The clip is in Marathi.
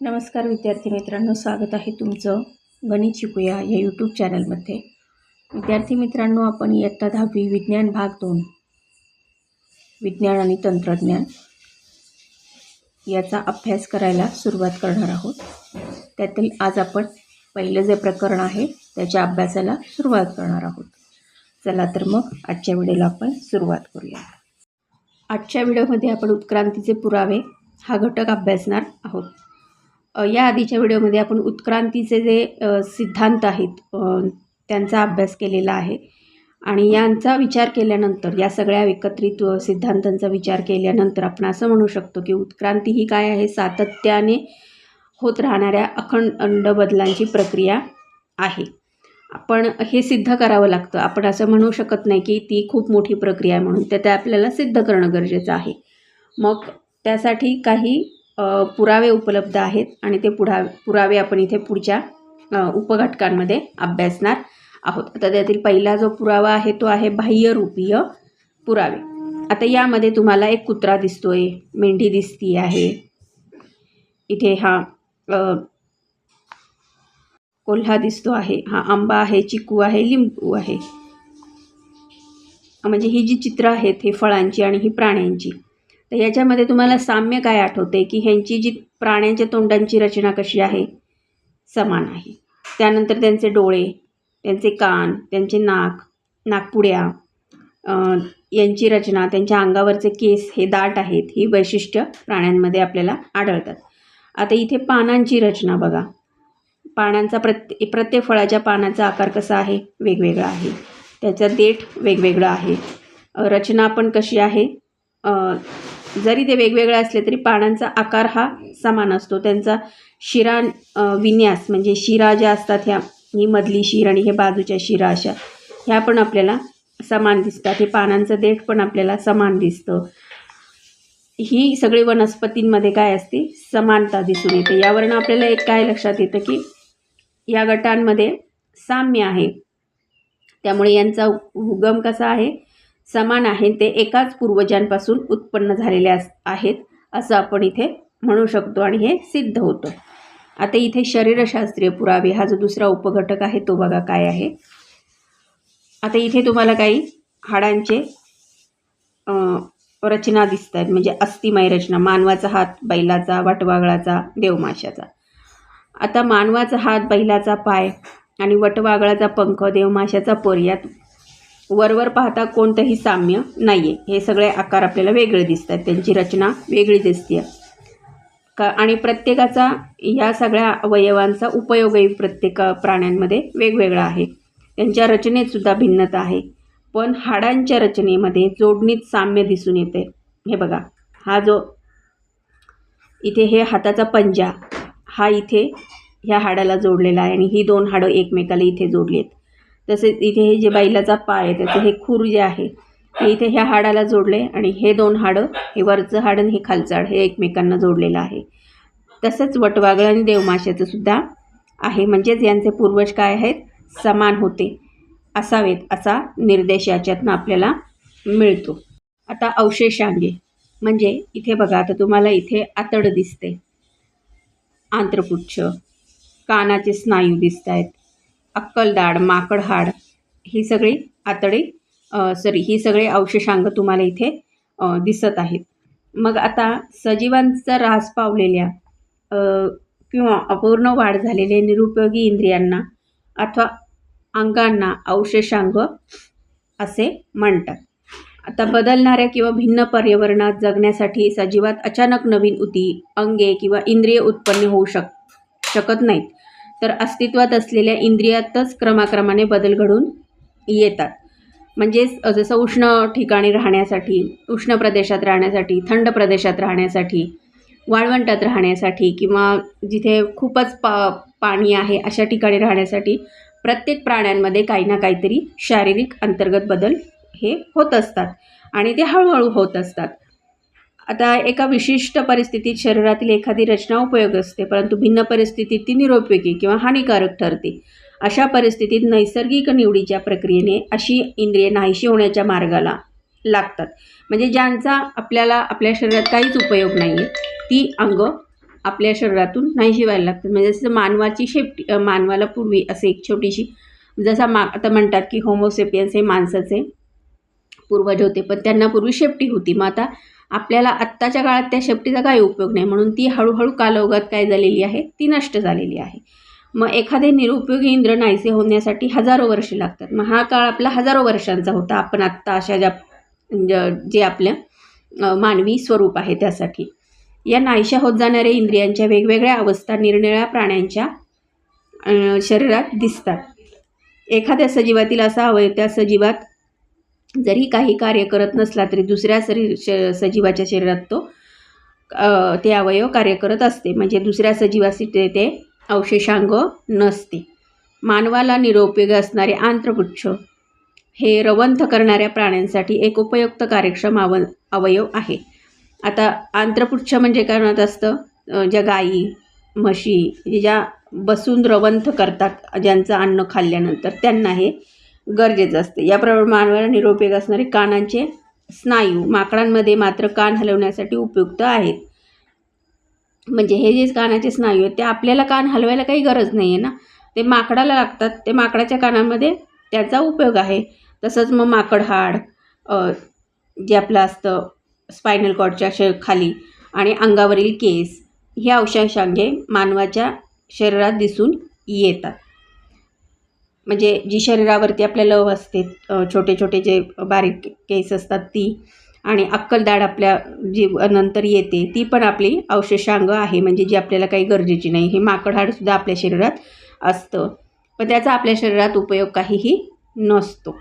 नमस्कार विद्यार्थी मित्रांनो स्वागत आहे तुमचं गणित शिकूया या यूट्यूब चॅनलमध्ये विद्यार्थी मित्रांनो आपण इयत्ता दहावी विज्ञान भाग दोन विज्ञान आणि तंत्रज्ञान याचा अभ्यास करायला सुरुवात करणार आहोत. त्यातील आज आपण पहिलं जे प्रकरण आहे त्याच्या अभ्यासाला सुरुवात करणार आहोत. चला तर मग आजच्या व्हिडिओला आपण सुरुवात करूया. आजच्या व्हिडिओमध्ये आपण उत्क्रांतीचे पुरावे हा घटक अभ्यासणार आहोत. या आधीच्या व्हिडिओमध्ये आपण उत्क्रांतीचे जे सिद्धांत आहेत त्यांचा अभ्यास केलेला आहे. आणि यांचा विचार केल्यानंतर या सगळ्या एकत्रित सिद्धांतांचा विचार केल्यानंतर आपण असं म्हणू शकतो की उत्क्रांती ही काय आहे? सातत्याने होत राहणाऱ्या अखंड बदलांची प्रक्रिया आहे. आपण हे सिद्ध करावं लागतं. आपण असं म्हणू शकत नाही की ती खूप मोठी प्रक्रिया आहे म्हणून. तर ते आपल्याला सिद्ध करणं गरजेचं आहे. मग त्यासाठी काही पुरावे उपलब्ध आहेत आणि ते पुढा पुरावे आपण इथे पुढच्या उपघटकांमध्ये अभ्यासणार आहोत. आता त्यातील पहिला जो पुरावा आहे तो आहे बाह्यरूपीय पुरावे. आता यामध्ये तुम्हाला एक कुत्रा दिसतोय मेंढी दिसती आहे. इथे हा कोल्हा दिसतो आहे हा आंबा आहे चिकू आहे लिंबू आहे. म्हणजे ही जी चित्र आहेत हे फळांची आणि ही प्राण्यांची. तर याच्यामध्ये तुम्हाला साम्य काय आठवते? की ह्यांची जी प्राण्यांच्या तोंडांची रचना कशी आहे? समान आहे. त्यानंतर त्यांचे डोळे त्यांचे कान त्यांचे नाक नाकपुड्या यांची रचना त्यांच्या अंगावरचे केस हे दाट आहेत ही वैशिष्ट्य प्राण्यांमध्ये आपल्याला आढळतात. आता इथे पानांची रचना बघा. पानांचा प्रत्ये प्रत्येक फळाच्या पानाचा आकार कसा आहे? वेगवेगळा आहे. त्याचा देठ वेगवेगळा आहे. रचना पण कशी आहे? जरी ते वेगवेगळे असले तरी पानांचा आकार हा समान असतो. त्यांचा शिरा विन्यास म्हणजे शिरा ज्या असतात ह्या ही मधली शिर आणि हे बाजूच्या शिरा अशा ह्या पण आपल्याला समान दिसतात. हे पानांचं देठ पण आपल्याला समान दिसतं. ही सगळी वनस्पतींमध्ये काय असते? समानता दिसून येते. यावरनं आपल्याला एक काय लक्षात येतं की या गटांमध्ये साम्य आहे. त्यामुळे यांचा उगम कसा आहे? समान आहे ते एकाच पूर्वजांपासून उत्पन्न झालेले अस आहेत असं आपण इथे म्हणू शकतो आणि हे सिद्ध होतं. आता इथे शरीरशास्त्रीय पुरावे हा जो दुसरा उपघटक आहे तो बघा काय आहे. आता इथे तुम्हाला काही हाडांचे रचना दिसत आहेत म्हणजे अस्थिमय रचना मानवाचा हात बैलाचा वटवागळाचा देवमाशाचा. आता मानवाचा हात बैलाचा पाय आणि वटवागळाचा पंख देवमाशाचा पर यात वरवर पाहता कोणतंही साम्य नाही आहे हे सगळे आकार आपल्याला वेगळे दिसत आहेत त्यांची रचना वेगळी दिसते का आणि प्रत्येकाचा या सगळ्या अवयवांचा उपयोगही प्रत्येक प्राण्यांमध्ये वेगवेगळा आहे. त्यांच्या रचनेतसुद्धा भिन्नता आहे. पण हाडांच्या रचनेमध्ये जोडणीत साम्य दिसून येते हे बघा. हा जो इथे हे हाताचा पंजा हा इथे ह्या हाडाला जोडलेला आहे आणि ही दोन हाडं एकमेकाला इथे जोडली आहेत. तसेच इथे हे जे बैलाचा पाय आहे त्याचं हे खूर जे आहे ते इथे ह्या हाडाला जोडले आणि हे दोन हाडं हे वरचं हाड आणि हे खालचं हाड हे एकमेकांना जोडलेलं आहे. तसंच वटवागळ आणि देवमाशाचं सुद्धा आहे. म्हणजेच यांचे पूर्वज काय आहेत? समान होते असावेत असा निर्देश याच्यातनं आपल्याला मिळतो. आता अवशेषांगे म्हणजे इथे बघा आता तुम्हाला इथे आतड दिसते. आंत्रपुच्छ कानाचे स्नायू दिसत आहेत अक्कलदाड माकडहाड ही सगळी आतडे सॉरी ही सगळे अवशेषांग तुम्हाला इथे दिसत आहेत. मग आता सजीवांचा ऱ्हास पावलेल्या किंवा अपूर्ण वाढ झालेल्या निरुपयोगी इंद्रियांना अथवा अंगांना अवशेषांग असे म्हणतात. आता बदलणाऱ्या किंवा भिन्न पर्यावरणात जगण्यासाठी सजीवात अचानक नवीन उती अंगे किंवा इंद्रिय उत्पन्न होऊ शक शकत नाहीत. तर अस्तित्वात असलेल्या इंद्रियातच क्रमाक्रमाने बदल घडून येतात. म्हणजेच जसं उष्ण ठिकाणी राहण्यासाठी उष्ण प्रदेशात राहण्यासाठी थंड प्रदेशात राहण्यासाठी वाळवंटात राहण्यासाठी किंवा जिथे खूपच पा पाणी आहे अशा ठिकाणी राहण्यासाठी प्रत्येक प्राण्यांमध्ये काही ना काहीतरी शारीरिक अंतर्गत बदल हे होत असतात आणि ते हळूहळू होत असतात. आता एका विशिष्ट परिस्थितीत शरीरातील एखादी रचना उपयोग असते परंतु भिन्न परिस्थितीत ती निरुपयोगी किंवा हानिकारक ठरते. अशा परिस्थितीत नैसर्गिक निवडीच्या प्रक्रियेने अशी इंद्रिये नाहीशी होण्याच्या मार्गाला लागतात. म्हणजे ज्यांचा आपल्याला आपल्या शरीरात काहीच उपयोग नाही आहे ती अंग आपल्या शरीरातून नाहीशी व्हायला लागतात. म्हणजे जसं मानवाची शेपटी मानवाला पूर्वी असे एक छोटीशी जसा मा आता म्हणतात की होमोसेपियन्स हे माणसाचे पूर्वज होते पण त्यांना पूर्वी शेपटी होती. मग आता आपल्याला आत्ताच्या काळात त्या शेपटीचा काही उपयोग नाही. म्हणून ती हळूहळू कालौघात काय झालेली आहे? ती नष्ट झालेली आहे. मग एखादे निरुपयोगी इंद्र नाहीसे होण्यासाठी हजारो वर्षे लागतात. मग हा काळ आपला हजारो वर्षांचा होता. आपण आत्ता अशा ज्या ज- जे आपल्या मानवी स्वरूप आहे त्यासाठी. या नाहीशा होत जाणाऱ्या इंद्रियांच्या वेगवेगळ्या अवस्था निरनिळ्या प्राण्यांच्या शरीरात दिसतात. एखाद्या सजीवातील असा अवयव त्या सजीवात जरी काही कार्य करत नसला तरी दुसऱ्या शरीर श सजीवाच्या शरीरात तो ते अवयव कार्य करत असते. म्हणजे दुसऱ्या सजीवाशी ते ते अवशेषांग नसते. मानवाला निरुपयोगी असणारे आंत्रपुच्छ हे रवंथ करणाऱ्या प्राण्यांसाठी एक उपयुक्त कार्यक्षम आव अवयव आहे. आता आंत्रपुच्छ म्हणजे काय म्हणत असतं? ज्या गायी म्हशी ज्या बसून रवंथ करतात ज्यांचं अन्न खाल्ल्यानंतर त्यांना हे गरजेचं असते. याप्रमाणे मानवाला निरुपयोग असणारे कानांचे स्नायू माकडांमध्ये मात्र कान हलवण्यासाठी उपयुक्त आहेत. म्हणजे हे जे कानाचे स्नायू आहेत ते आपल्याला कान हलवायला काही गरज नाही आहे ना? ते माकडाला लागतात ते माकडाच्या कानामध्ये त्याचा उपयोग आहे. तसंच मग माकड हाड जे आपलं असतं स्पायनल कॉर्डच्या श खाली आणि अंगावरील केस हे अवशेषांगे मानवाच्या शरीरात दिसून येतात. म्हणजे जी शरीरावरती आपल्या लव असते छोटे छोटे जे बारीक केस असतात ती आणि अक्कलदाड आपल्या जी नंतर येते ती पण आपली अवशेषांग आहे. म्हणजे जी आपल्याला काही गरजेची नाही. हे माकडहाडसुद्धा आपल्या शरीरात असतं. पण त्याचा आपल्या शरीरात उपयोग काहीही नसतो.